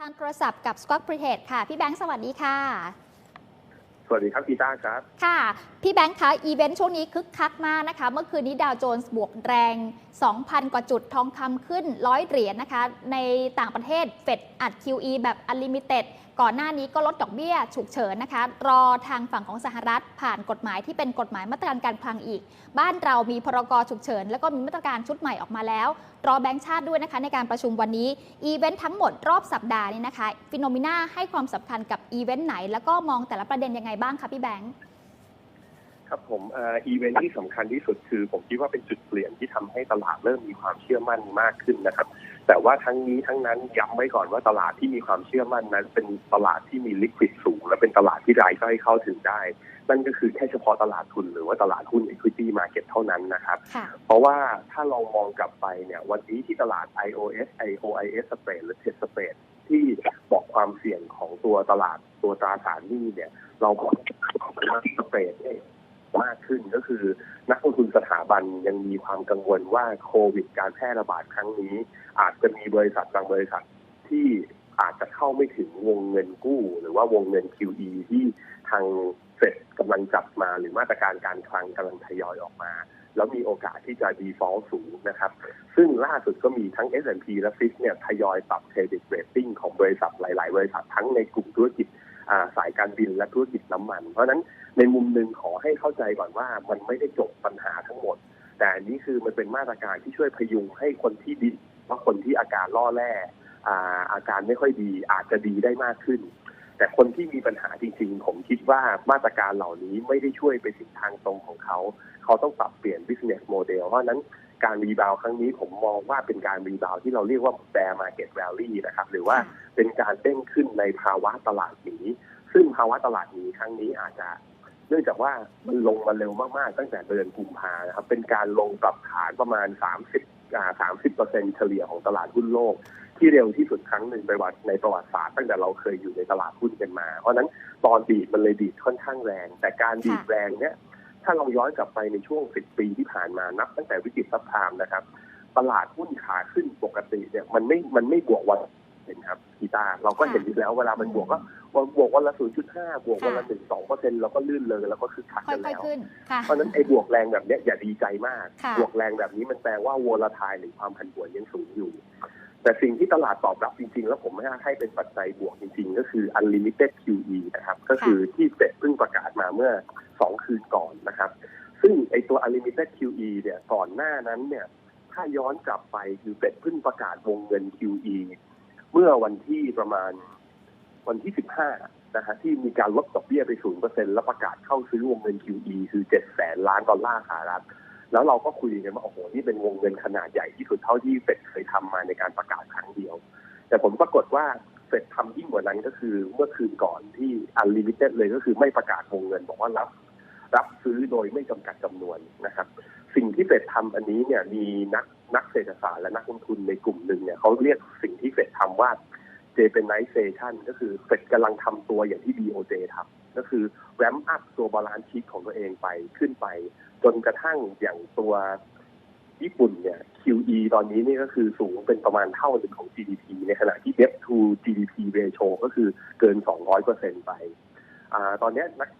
ทางโทรศัพท์กับ Scott p r e t e d ค่ะ พี่แบงค์สวัสดีค่ะ สวัสดีครับพีต้าครับ ค่ะ พี่แบงค์คะอีเวนต์ช่วงนี้คึกคักมากนะคะ เมื่อคืนนี้ดาวโจนส์บวกแรง 2,000 กว่าจุดทองคำขึ้น100เหรียญนะคะ ในต่างประเทศเฟดอัด QE แบบ Unlimited ก่อนหน้านี้ก็ลดดอกเบี้ยฉุกเฉินนะคะ รอทางฝั่งของสหรัฐ ผ่านกฎหมายที่เป็นกฎหมายมาตรการการคลังอีก บ้านเรามีพรกฉุกเฉิน แล้วก็มีมาตรการชุดใหม่ออกมาแล้ว รอแบงค์ชาติด้วยนะคะในการประชุมวันนี้อีเวนต์ทั้งหมดรอบสัปดาห์นี้นะคะฟิโนมิน่าให้ความสำคัญกับอีเวนต์ไหน แล้วก็มองแต่ละประเด็นยังไงบ้างคะพี่แบงค์ ครับผมเอีเวนท์ที่สำคัญที่สุดคือผมคิดว่าเป็นจุดเปลี่ยนที่ทำให้ตลาดเริ่มมีความเชื่อมั่นมากขึ้นนะครับ แต่ว่าทั้งนี้ทั้งนั้นย้ำไว้ก่อนว่าตลาดที่มีความเชื่อมั่นนั้น เป็นตลาดที่มีลิควิดสูง และเป็นตลาดที่รายย่อยเข้าถึงได้ นั่นก็คือแค่เฉพาะตลาดทุนหรือว่าตลาดหุ้น equity market เท่านั้นนะครับค่ะเพราะว่าถ้าลองมองกลับไปเนี่ยวันนี้ที่ตลาด iOS IOIS spread หรือ TED spread ที่บอกความเสี่ยงของตัวตลาดตัวตราสารหนี้เนี่ย เราบอกว่าสเปรดเนี่ย มากขึ้นก็คือ นักลงทุนสถาบันยังมีความกังวลว่าโควิด การแพร่ระบาดครั้งนี้ อาจจะมีบริษัทบางบริษัทที่อาจจะเข้าไม่ถึงวงเงินกู้ หรือว่าวงเงิน QE ที่ทางเฟดกำลังจับมาหรือมาตรการการคลังกำลังทยอยออกมา แล้วมีโอกาสที่จะ default สูงนะครับ ซึ่งล่าสุดก็มีทั้ง S&P และ Fitch เนี่ยทยอยปรับ credit rating ของบริษัทหลาย ๆ บริษัททั้งในกลุ่มธุรกิจ สายการบินและธุรกิจน้ำมัน เพราะฉะนั้นในมุมหนึ่งขอให้เข้าใจก่อนว่ามันไม่ได้จบปัญหาทั้งหมด แต่อันนี้คือมันเป็นมาตรการที่ช่วยพยุงให้คนที่ดีว่าคนที่อาการล่อแร่อาอาการไม่ค่อยดีอาจจะดีได้มากขึ้น แต่คนที่มีปัญหาจริง ๆ ผมคิดว่ามาตรการเหล่านี้ไม่ได้ช่วยไปถึงทางตรงของเขา เขาต้องปรับเปลี่ยน business model เพราะนั้น การรีบาวครั้งนี้ผมมองว่าเป็นการรีบาวที่เราเรียกว่า bear market rally นะครับ หรือว่าเป็นการเด้งขึ้นในภาวะตลาดหนีซึ่งภาวะตลาดหนีครั้งนี้อาจจะ เนื่องจากว่ามันลงมาเร็วมาก ๆ ตั้งแต่เดือนกุมภานะครับ เป็นการลงปรับฐานประมาณ 30อ่า30เปอร์เซ็นเฉลี่ยของตลาดหุ้นโลก ที่เร็วที่สุดครั้งหนึ่งในวัในประวัติศาสตร์ตั้งแต่เราเคยอยู่ในตลาดหุ้นกันมา เพราะฉะนั้นตอนดีดมันเลยดีดค่อนข้างแรง แต่การดีดแรงเนี้ย ถ้าเราย้อนกลับไปในช่วง 10 ปีที่ผ่านมานับ ตั้งแต่วิกฤตซับไพรามนะครับ ตลาดหุ้นขาขึ้นปกติเนี่ยมันไม่มันไม่บวกวันเห็นครับพีตาเราก็เห็นอยู่แล้วเวลามันบวกก็บวกวันละ 0.5 บวกวันละ 1 2เปอร์เซ็นต์เราก็ลื่นเลยแล้วก็คือขัดค่กันอยแล้วๆขึ้นค่ะเพราะฉะนั้นไอ้บวกแรงแบบเนี้ยอย่าดีใจมากค่ะบวกแรงแบบนี้มันแปลว่า volatile หรือความผันผวนยังสูงอยู่ แต่สิ่งที่ตลาดตอบรับจริง ๆ แล้วผมไม่ให้เป็นปัจจัยบวกจริง ๆ ก็คือ unlimited QE นะครับ ก็คือที่เฟดเพิ่งประกาศมาเมื่อ 2 คืนก่อนนะครับ ซึ่งไอ้ตัว unlimited QE เนี่ยก่อนหน้านั้นเนี่ยถ้าย้อนกลับไปคือเฟดเพิ่งประกาศวงเงิน QE เมื่อวันที่ประมาณวันที่ 15 นะฮะที่มีการลดดอกเบี้ยไป 0%แล้วประกาศเข้าซื้อวงเงิน QE คือ 7 แสนล้านดอลลาร์สหรัฐ แล้วเราก็คุยกันว่าโอ้โหนี่เป็นวงเงินขนาดใหญ่ที่สุดเท่าที่เฟดเคยทำมาในการประกาศครั้งเดียว แต่ผลปรากฏว่าเฟดทำยิ่งกว่านั้นก็คือเมื่อคืนก่อนที่ unlimited เลยก็คือไม่ประกาศวงเงินบอกว่ารับ รับซื้อโดยไม่จำกัดจำนวนนะครับ สิ่งที่เฟดทำอันนี้เนี่ยมีนักนักเศรษฐศาสตร์และนักลงทุนในกลุ่มหนึ่งเนี่ยเขาเรียกสิ่งที่เฟดทำว่า Japanization ก็คือเฟดกำลังทำตัวอย่างที่ BOJ ทำก็คือแรมอัพตัวบาลานซ์ชีตของตัวเองไปขึ้นไป จนกระทั่งอย่างตัวญี่ปุ่นเนี่ย QE ตอนนี้นี่ก็คือสูงเป็นประมาณเท่าหนึ่งของ GDP ในขณะที่ debt to GDP ratio ก็คือเกิน 200เปอร์เซ็นไปอตอนนี้นัก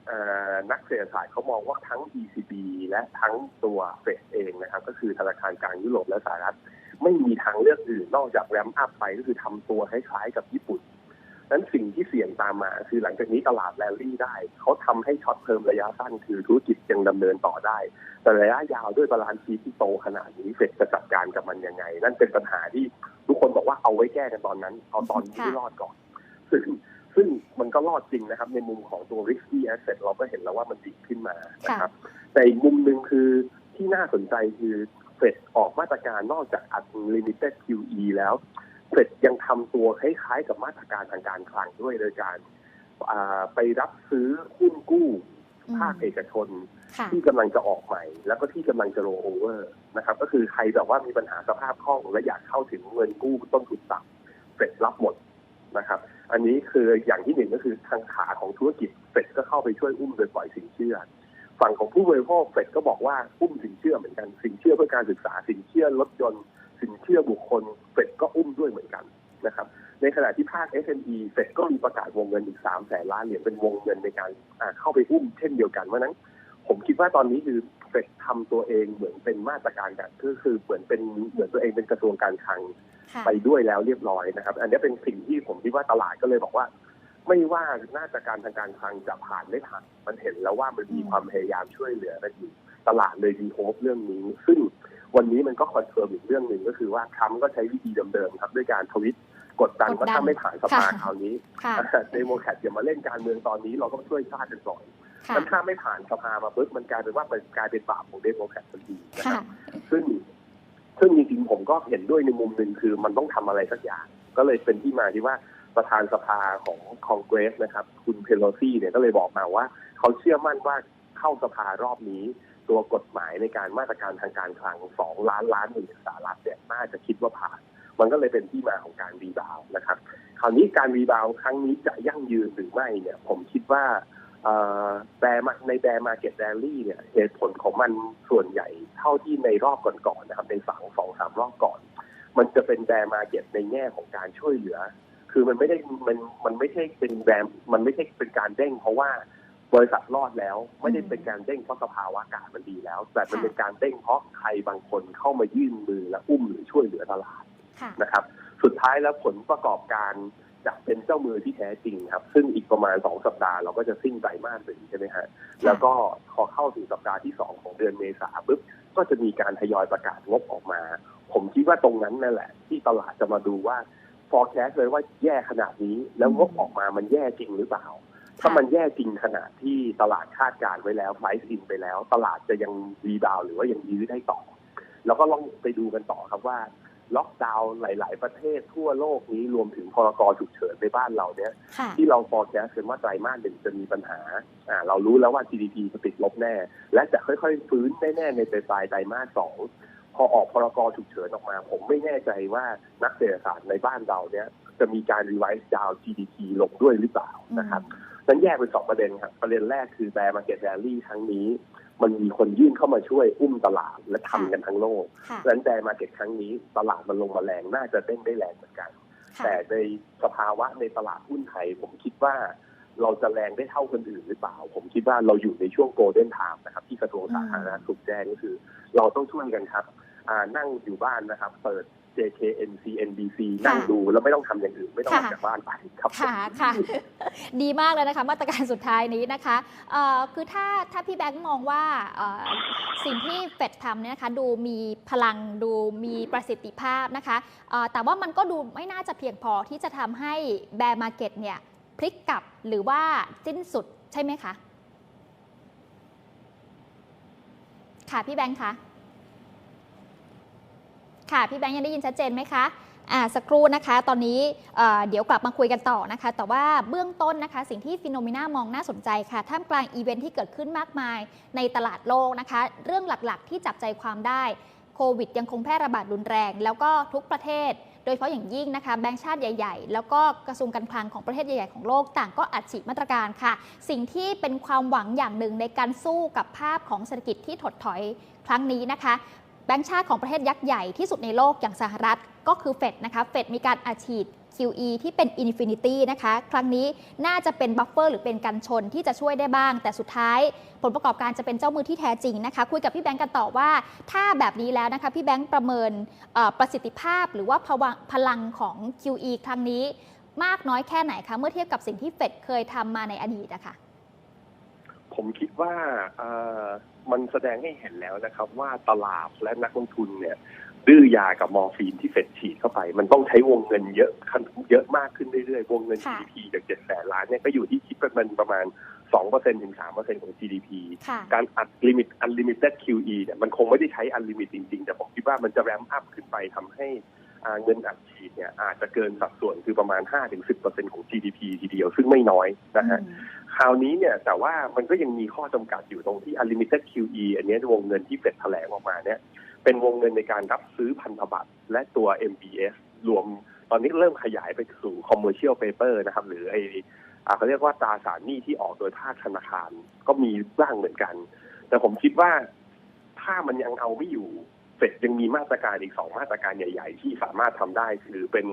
นักเศรษฐศาสตร์เขามองว่าทั้ง ECB และทั้งตัวเฟดเองนะครับ ก็คือธนาคารกลางยุโรปและสหรัฐ ไม่มีทางเลือกอื่นนอกจากแรมอัพไปก็คือทำตัวคล้ายๆกับญี่ปุ่น นั้นสิ่งที่เสี่ยงตามมา คือหลังจากนี้ตลาดแรลลี่ได้เขาทำให้ช็อตเทอมระยะสั้นคือธุรกิจยังดำเนินต่อได้ แต่ระยะยาวด้วยบาลานซ์ชีทที่โตขนาดนี้เฟดจะจัดการกับมันยังไง นั่นเป็นปัญหาที่ทุกคนบอกว่าเอาไว้แก้กันตอนนั้น เอาตอนนี้ให้รอดก่อน ซึ่งซึ่งมันก็รอดจริงนะครับ ในมุมของตัว risky asset เราก็เห็นแล้วว่ามันดีขึ้นมานะครับแต่อีกมุมหนึ่งคือที่น่าสนใจคือเฟดออกมาตรการนอกจาก unlimited QE แล้ว เฟดยังทำตัวคล้ายๆกับมาตรการทางการคลังด้วยโดยการอ่าไปรับซื้อหุ้นกู้อืมภาคเอกชนค่ะที่กำลังจะออกใหม่ แล้วก็ที่กำลังจะโรโอเวอร์นะครับ ก็คือใครแบบว่ามีปัญหาสภาพคล่องและอยากเข้าถึงเงินกู้ต้นทุนต่ำเฟดรับหมดนะครับ อันนี้คืออย่างที่หนึ่งก็คือทางขาของธุรกิจเฟดก็เข้าไปช่วยอุ้มโดยปล่อยสินเชื่อ ฝั่งของผู้บริโภคเฟดก็บอกว่าอุ้มสินเชื่อเหมือนกันสินเชื่อเพื่อการศึกษาสินเชื่อรถยนต์ สินเชื่อบุคคลเฟดก็อุ้มด้วยเหมือนกันนะครับในขณะที่ภาค SME เฟดก็มีประกาศวงเงินอีกสามแสนล้านเหรียญเป็นวงเงินในการอ่าเข้าไปอุ้มเช่นเดียวกันเพราะฉะนั้น ผมคิดว่าตอนนี้คือเฟดทำตัวเองเหมือนเป็นมาตรการการก็คือเหมือนเป็นเหมือนตัวเองเป็นกระทรวงการคลังค่ะไปด้วยแล้วเรียบร้อยนะครับ อันนี้เป็นสิ่งที่ผมคิดว่าตลาดก็เลยบอกว่า ไม่ว่ามาตรการทางการคลังจะผ่านไม่ผ่านมันเห็นแล้วว่ามันมีความพยายามช่วยเหลือกันอยู่ตลาดเลยดีโฮปเรื่องนี้ซึ่ง วันนี้มันก็คอนเฟิร์มอีกเรื่องหนึ่งก็คือว่าทรัมป์ก็ใช้วิธีเดิมๆครับด้วยการทวิตกดดันกดดันว่าถ้าไม่ผ่านสภาค่ะคราวนี้ค่ะเดโมแครตอย่ามาเล่นการเมืองตอนนี้เราต้องช่วยชาติกันก่อนค่ะมันถ้าไม่ผ่านสภามาปุ๊บมันกลายเป็นว่ามันกลายเป็นบาปของเดโมแครตทันทีนะคค่ะรับซึ่งซึ่งจริงๆผมก็เห็นด้วยในมุมหนึ่งคือมันต้องทำอะไรสักอย่าง ก็เลยเป็นที่มาที่ว่าประธานสภาของคองเกรสนะครับ คุณเพโลซี่เนี่ยก็เลยบอกมาว่า เขาเชื่อมั่นว่าเข้าสภารอบนี้ ตัวกฎหมายในการมาตรการทางการคลังสองล้านล้านหรียญสหรัฐเนี่ยน่าจะคิดว่าผ่าน มันก็เลยเป็นที่มาของการรีบาวนะครับ คราวนี้การรีบาวครั้งนี้จะยั่งยืนหรือไม่เนี่ย ผมคิดว่าแบร์มาในแบร์มาเก็ตแรลลี่เนี่ยเหตุผลของมันส่วนใหญ่เท่าที่ในรอบก่อนๆนะครับในสองสองสามรอบก่อน มันจะเป็นแบร์มาเก็ตในแง่ของการช่วยเหลือ คือมันไม่ได้มันมันไม่ใช่เป็นแบร์มันไม่ใช่เป็นการเด้งเพราะว่า บริษัทรอดแล้วไม่ได้เป็นการเด้งเพราะสภาวะอากาศมันดีแล้ว แต่มันเป็นการเด้งเพราะใครบางคนเข้ามายื่นมือและอุ้มหรือช่วยเหลือตลาดค่ะนะครับ สุดท้ายแล้วผลประกอบการจะเป็นเจ้ามือที่แท้จริงครับ ซึ่งอีกประมาณสองสัปดาห์เราก็จะสิ้นไตรมาสหนึ่งใช่ไหมฮะแล้วก็พอเข้าถึงสัปดาห์ที่สองของเดือนเมษาปุ๊บก็จะมีการทยอยประกาศงบออกมา ผมคิดว่าตรงนั้นนั่นแหละ ที่ตลาดจะมาดูว่า forecast เลยว่าแย่ขนาดนี้แล้วงบออกมามันแย่จริงหรือเปล่า ถ้ามันแย่จริงขนาดที่ตลาดคาดการณ์ไว้แล้วไ r ร c ์อินไปแล้ว ตลาดจะยังรีบาวหรือว่ายังยื้อได้ต่อ แล้วก็ลองไปดูกันต่อครับว่าล็อกดาวน์หลาย ๆ ประเทศทั่วโลกนี้รวมถึงพรกฉุกเฉินในบ้านเราเนี่ยค่ะที่เรา forecast กันว่าไตรมาสหนึ่งจะมีปัญหาอ่า เรารู้แล้วว่า GDP จะติดลบแน่ และจะค่อย ๆ ฟื้นแน่ ๆ ในปลายไตรมาสสองพอออกพรกฉุกเฉินออกมา ผมไม่แน่ใจว่านักเศรษฐศาสตร์ในบ้านเราเนี่ย จะมีการ revise down GDP ลงด้วยหรือเปล่านะครับ นั้นแยกเป็นสองประเด็นครับ ประเด็นแรกคือแบร์มาเก็ตแรลลี่ครั้งนี้ มันมีคนยื่นเข้ามาช่วยอุ้มตลาดและทำกันทั้งโลกค่ะดังนั้นแบร์มาเก็ตครั้งนี้ตลาดมันลงมาแรงน่าจะเด้งได้แรงเหมือนกันค่ะแต่ในสภาวะในตลาดหุ้นไทยผมคิดว่าเราจะแรงได้เท่าคนอื่นหรือเปล่า ผมคิดว่าเราอยู่ในช่วงโกลเด้นไทม์นะครับ ที่กระทรวงสาธารณสุขแจ้งก็คือ เราต้องช่วยกันครับอ่านั่งอยู่บ้านนะครับ เปิด JKN CNBC นั่งดูแล้วไม่ต้องทำอย่างอื่น ไม่ต้องออกค่ะจากบ้านไปครับค่ะค่ะดีมากเลยนะคะ มาตรการสุดท้ายนี้นะคะเอ่อคือถ้าถ้าพี่แบงค์มองว่าเอ่อสิ่งที่เฟดทำเนี่ยนะคะดูมีพลังดูมีประสิทธิภาพนะคะเอ่อแต่ว่ามันก็ดูไม่น่าจะเพียงพอที่จะทำให้แบร์มาเก็ตเนี่ยพลิกกลับหรือว่าสิ้นสุดใช่ไหมคะ ค่ะพี่แบงค์คะ ค่ะพี่แบงค์ยังได้ยินชัดเจนไหมคะอ่าสักครู่นะคะ ตอนนี้เเดี๋ยวกลับมาคุยกันต่อนะคะ แต่ว่าเบื้องต้นนะคะ สิ่งที่ฟิโนเมนามองน่าสนใจค่ะท่ามกลางอีเวนท์ที่เกิดขึ้นมากมายในตลาดโลกนะคะ เรื่องหลักๆ ที่จับใจความได้โควิด ยังคงแพร่ระบาดรุนแรง แล้วก็ทุกประเทศ โดยเฉพาะอย่างยิ่งนะคะแบงก์ชาติใหญ่ ๆ แล้วก็กระทรวงการคลังของประเทศใหญ่ ๆ ของโลกต่างก็อัดฉีดมาตรการค่ะ สิ่งที่เป็นความหวังอย่างหนึ่งในการสู้กับภาพของเศรษฐกิจที่ถดถอยครั้งนี้นะคะ แบงก์ชาติของประเทศยักษ์ใหญ่ที่สุดในโลกอย่างสหรัฐก็คือเฟดนะคะเฟดมีการอัดฉีด QE ที่เป็น Infinity นะคะ ครั้งนี้น่าจะเป็นบัฟเฟอร์หรือเป็นกันชนที่จะช่วยได้บ้าง แต่สุดท้าย ผลประกอบการจะเป็นเจ้ามือที่แท้จริงนะคะ คุยกับพี่แบงก์กันต่อว่า ถ้าแบบนี้แล้วนะคะ พี่แบงก์ประเมินประสิทธิภาพหรือว่าพวพลังของ QE ครั้งนี้ มากน้อยแค่ไหนคะ เมื่อเทียบกับสิ่งที่เฟดเคยทำมาในอดีตนะคะ ผมคิดว่าเอ่อมันแสดงให้เห็นแล้วนะครับ ว่าตลาดและนักลงทุนเนี่ยดื้อยากับมอร์ฟีนที่เฟดฉีดเข้าไป มันต้องใช้วงเงินเยอะขั้นเยอะมากขึ้นเรื่อยๆ วงเงินค่ะ GDP จากเจ็ดแสนล้านเนี่ยก็อยู่ที่คิดเป็นประมาณสองเปอร์เซ็นถึงสามเปอร์เซ็นของ GDP ค่ะการอัดลิมิต unlimited QE เนี่ยมันคงไม่ได้ใช้ unlimited จริงๆ แต่ผมคิดว่ามันจะแรมอัพขึ้นไปทำให้อ่าเงินอัดฉีดเนี่ยอาจจะเกินสัดส่วนคือประมาณ 5-10%ของ GDP ทีเดียวซึ่งไม่น้อยนะฮะ คราวนี้เนี่ยแต่ว่ามันก็ยังมีข้อจำกัดอยู่ตรงที่ unlimited QE อันนี้วงเงินที่เฟดแถลงออกมาเนี่ย เป็นวงเงินในการรับซื้อพันธบัตรและตัว MBS รวมตอนนี้เริ่มขยายไปสู่ commercial paper นะครับ หรือไออ่าเขาเรียกว่าตราสารหนี้ที่ออกโดยภาคธนาคาร ก็มีบ้างเหมือนกัน แต่ผมคิดว่าถ้ามันยังเอาไม่อยู่เฟดยังมีมาตรการอีกสองมาตรการใหญ่ ๆ ที่สามารถทำได้คือเป็น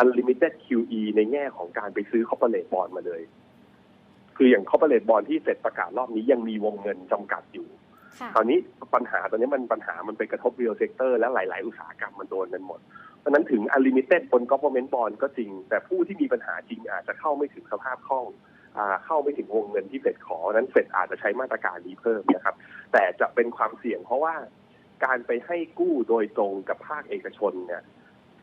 unlimited QE ในแง่ของการไปซื้อ corporate bond มาเลย คืออย่าง corporate bond ที่เฟดประกาศรอบนี้ยังมีวงเงินจำกัดอยู่ค่ะคราวนี้ปัญหาตอนนี้มันปัญหามันไปกระทบ real sector และหลาย ๆ อุตสาหกรรมมันโดนกันหมด เพราะฉะนั้นถึง unlimited บน government bond ก็จริง แต่ผู้ที่มีปัญหาจริงอาจจะเข้าไม่ถึงสภาพคล่องอ่าเข้าไม่ถึงวงเงินที่เฟดขอ นั้นเฟดอาจจะใช้มาตรการนี้เพิ่มนะครับ แต่จะเป็นความเสี่ยงเพราะว่าการไปให้กู้โดยตรงกับภาคเอกชนเนี่ย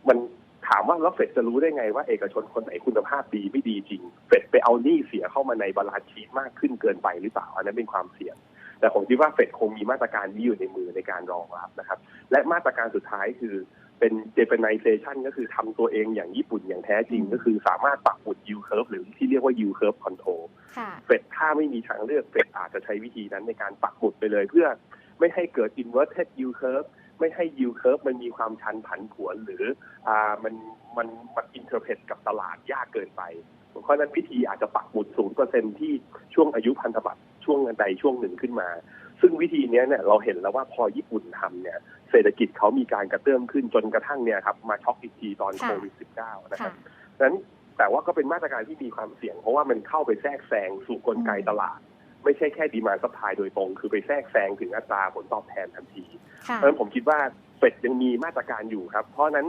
มัน ถามว่าแล้วเฟดจะรู้ได้ไงว่าเอกชนคนไหนคุณภาพดีไม่ดีจริง เฟดไปเอาหนี้เสียเข้ามาในบาลานซ์ชีตมากขึ้นเกินไปหรือเปล่าอันนั้นเป็นความเสี่ยง แต่ผมคิดว่าเฟดคงมีมาตรการนี้อยู่ในมือในการรองรับนะครับ และมาตรการสุดท้ายคือเป็น Japanization ก็คือทำตัวเองอย่างญี่ปุ่นอย่างแท้จริงอืมก็คือสามารถปักหมุด yield curve หรือที่เรียกว่า yield curve control ค่ะเฟดถ้าไม่มีทางเลือกเฟดอาจจะใช้วิธีนั้นในการปักหมุดไปเลยเพื่อไม่ให้เกิด inverted yield curve ไม่ให้ yield curve มันมีความชันผันผวนหรืออ่ามันมันมัน interpret กับตลาดยากเกินไป เพราะฉะนั้นวิธีอาจจะปักหมุด0%ที่ช่วงอายุพันธบัตรช่วงใดช่วงหนึ่งขึ้นมา ซึ่งวิธีเนี้ยเนี่ยเราเห็นแล้วว่าพอญี่ปุ่นทำเนี่ยเศรษฐกิจเขามีการกระเตื้องขึ้นจนกระทั่งเนี่ยครับมาช็อกอีกทีตอนค่ะโควิด -19 นะครัค่ะบฉะนั้นแต่ว่าก็เป็นมาตรการที่มีความเสี่ยง เพราะว่ามันเข้าไปแทรกแซงสู่กลไกอืมตลาด ไม่ใช่แค่ดีมาซัพพลายโดยตรง คือไปแทรกแซงถึงอัตราผลตอบแทนทันทีค่ะเพราะฉะนั้นผมคิดว่าเฟดยังมีมาตรการอยู่ครับ เพราะฉะนั้น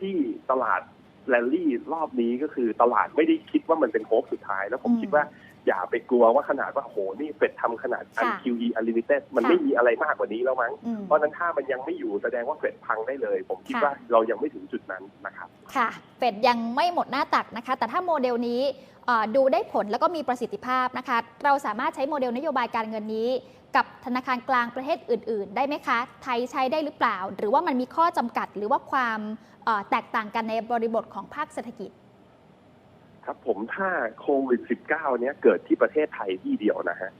ที่ตลาดแรลลี่รอบนี้ก็คือตลาดไม่ได้คิดว่ามันเป็นโฮปสุดท้าย แล้วผมอืมคิดว่า อย่าไปกลัวว่าขนาดว่าโอ้โหนี่เฟดทำขนาดค่ะ QE unlimited มันค่ะไม่มีอะไรมากกว่านี้แล้วมั้งอืมเพราะฉะนั้นถ้ามันยังไม่อยู่แสดงว่าเฟดพังได้เลย ผมคิดค่ะว่าเรายังไม่ถึงจุดนั้นนะครับ ค่ะ เฟดยังไม่หมดหน้าตักนะคะ แต่ถ้าโมเดลนี้เอ่อดูได้ผลแล้วก็มีประสิทธิภาพนะคะ เราสามารถใช้โมเดลนโยบายการเงินนี้ กับธนาคารกลางประเทศอื่น ๆ ได้ไหมคะ ไทยใช้ได้หรือเปล่า หรือว่ามันมีข้อจำกัดหรือว่าความเอ่อแตกต่างกันในบริบทของภาคเศรษฐกิจ ครับผมถ้าโควิด -19 เนี้ยเกิดที่ประเทศไทยที่เดียวนะฮะ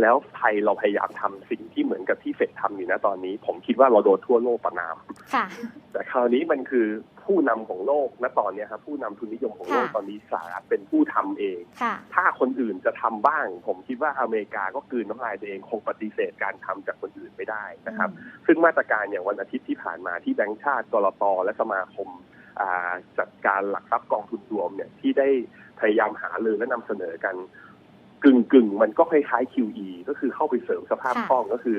แล้วไทยเราพยายามทำสิ่งที่เหมือนกับที่เฟดทำอยู่นะตอนนี้ ผมคิดว่าเราโดนทั่วโลกประนามค่ะแต่คราวนี้มันคือผู้นำของโลกณตอนเนี้ยครับผู้นำทุนนิยมของโลกค่ะตอนนี้สหรัฐเป็นผู้ทำเองค่ะถ้าคนอื่นจะทำบ้าง ผมคิดว่าอเมริกาก็กลืนน้ำลายตัวเองคงปฏิเสธการทำจากคนอื่นไม่ได้นะครับ ซึ่งมาตรการอย่างวันอาทิตย์ที่ผ่านมาที่แบงก์ชาติกรตและสมาคมอ่า จัดการหลักทรัพย์กองทุนรวมเนี่ยที่ได้พยายามหารือและนำเสนอกันกึ่งกึ่งๆมันก็คล้ายๆ QE ก็คือเข้าไปเสริมสภาพค่ะคล่องก็คือ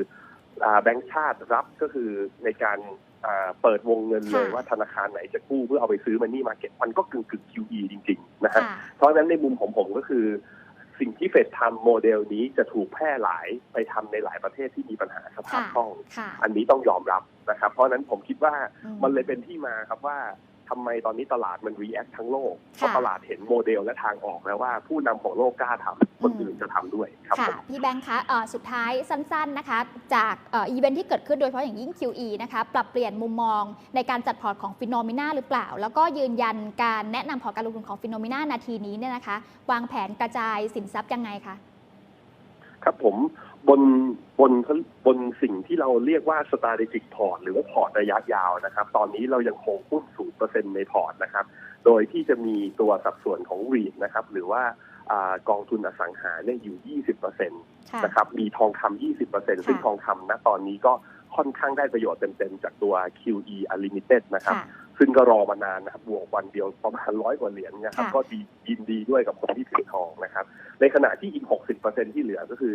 อ่าแบงก์ชาติรับก็คือในการอ่าเปิดวงเงินเลยค่ะว่าธนาคารไหนจะกู้เพื่อเอาไปซื้อมันนี่มาเก็ตมันก็กึ่งกึ่งๆ QE จริง ๆ นะฮะค่ะเพราะฉะนั้นในมุมของผมก็คือสิ่งที่เฟดทำโมเดลนี้จะถูกแพร่หลายไปทำในหลายประเทศที่มีปัญหาสภาพค่ะคล่องค่ะอันนี้ต้องยอมรับนะครับ เพราะฉะนั้นผมคิดว่าอืมมันเลยเป็นที่มาครับว่า ทำไมตอนนี้ตลาดมัน react ทั้งโลกเพราะค่ะตลาดเห็นโมเดลและทางออกแล้วว่าผู้นำของโลกกล้าทำคนอืมอื่นจะทำด้วยครับผค่ะมพี่แบงค์คะเอ่อสุดท้ายสั้นๆนะคะ จากเอีเวนท์ที่เกิดขึ้นโดยเฉพาะอย่างยิ่ง QE นะคะปรับเปลี่ยนมุมมองในการจัดพอร์ตของฟิโนมิน่าหรือเปล่า แล้วก็ยืนยันการแนะนำพอร์ตการลงทุนของฟิโนมิน่านาทีนี้เนี่ยนะคะ วางแผนกระจายสินทรัพย์ยังไงคะครับผม บนบนบนสิ่งที่เราเรียกว่า strategic port หรือว่าพอร์ตระยะยาวนะครับ ตอนนี้เรายังคงหุ้นสูงเปอร์เซ็นต์ในพอร์ตนะครับ โดยที่จะมีตัวสัดส่วนของ REIT นะครับ หรือว่าอากองทุนอสังหาเนี่ยอยู่ 20%เค่ะนะครับ มีทองคำ 20%ซึ่งทองคำณตอนนี้ก็ค่อนข้างได้ประโยชน์เต็มๆ จากตัว QE Unlimited นะครับค่ะซึ่งก็รอมานานนะครับบวกวันเดียวประมาณร้อยกว่าเหรียญนะครับค่ะก็ดียินดีด้วยกับคนที่ถือทองนะครับ ในขณะที่อีก 60%ที่เหลือก็คือ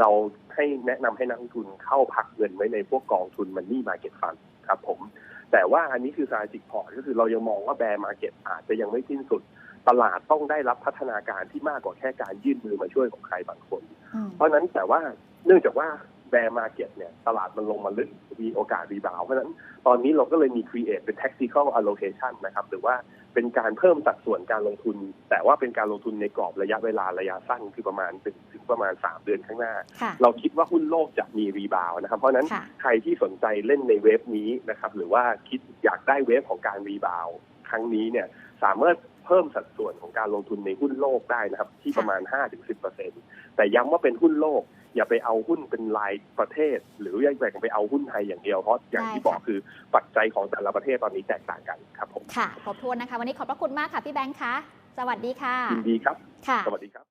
เราให้แนะนำให้นักลงทุนเข้าพักเงินไว้ในพวกกองทุนมันนี่มาเก็ตฟันครับผม แต่ว่าอันนี้คือ strategic port ก็คือเรายังมองว่าแบร์มาเก็ตอาจจะยังไม่สิ้นสุด ตลาดต้องได้รับพัฒนาการที่มากกว่าแค่การยื่นมือมาช่วยของใครบางคนอืมเพราะฉะนั้นแต่ว่าเนื่องจากว่าแบร์มาเก็ตเนี่ยตลาดมันลงมาลึกมีโอกาสรีบาวด์เพราะฉะนั้นตอนนี้เราก็เลยมี create เป็น tactical allocation นะครับหรือว่า เป็นการเพิ่มสัดส่วนการลงทุน แต่ว่าเป็นการลงทุนในกรอบระยะเวลาระยะสั้นคือประมาณถึงถึงประมาณ 3 เดือนข้างหน้าค่ะเราคิดว่าหุ้นโลกจะมีรีบาวด์นะครับ เพราะฉะนั้นค่ะใครที่สนใจเล่นในเวฟนี้นะครับหรือว่าคิดอยากได้เวฟของการรีบาวด์ครั้งนี้เนี่ยสามารถเพิ่มสัดส่วนของการลงทุนในหุ้นโลกได้นะครับ ที่ประมาณ 5-10%แต่ย้ำว่าเป็นหุ้นโลก อย่าไปเอาหุ้นเป็นรายประเทศ หรืออย่าแบ่งไปเอาหุ้นไทยอย่างเดียวเพราะอย่างที่ได้ค่ะบอกคือปัจจัยของแต่ละประเทศตอนนี้แตกต่างกันครับผมค่ะครบถ้วนนะคะ วันนี้ขอบพระคุณมากค่ะพี่แบงค์คะสวัสดีค่ะยินดีครับ ค่ะ สวัสดีครับ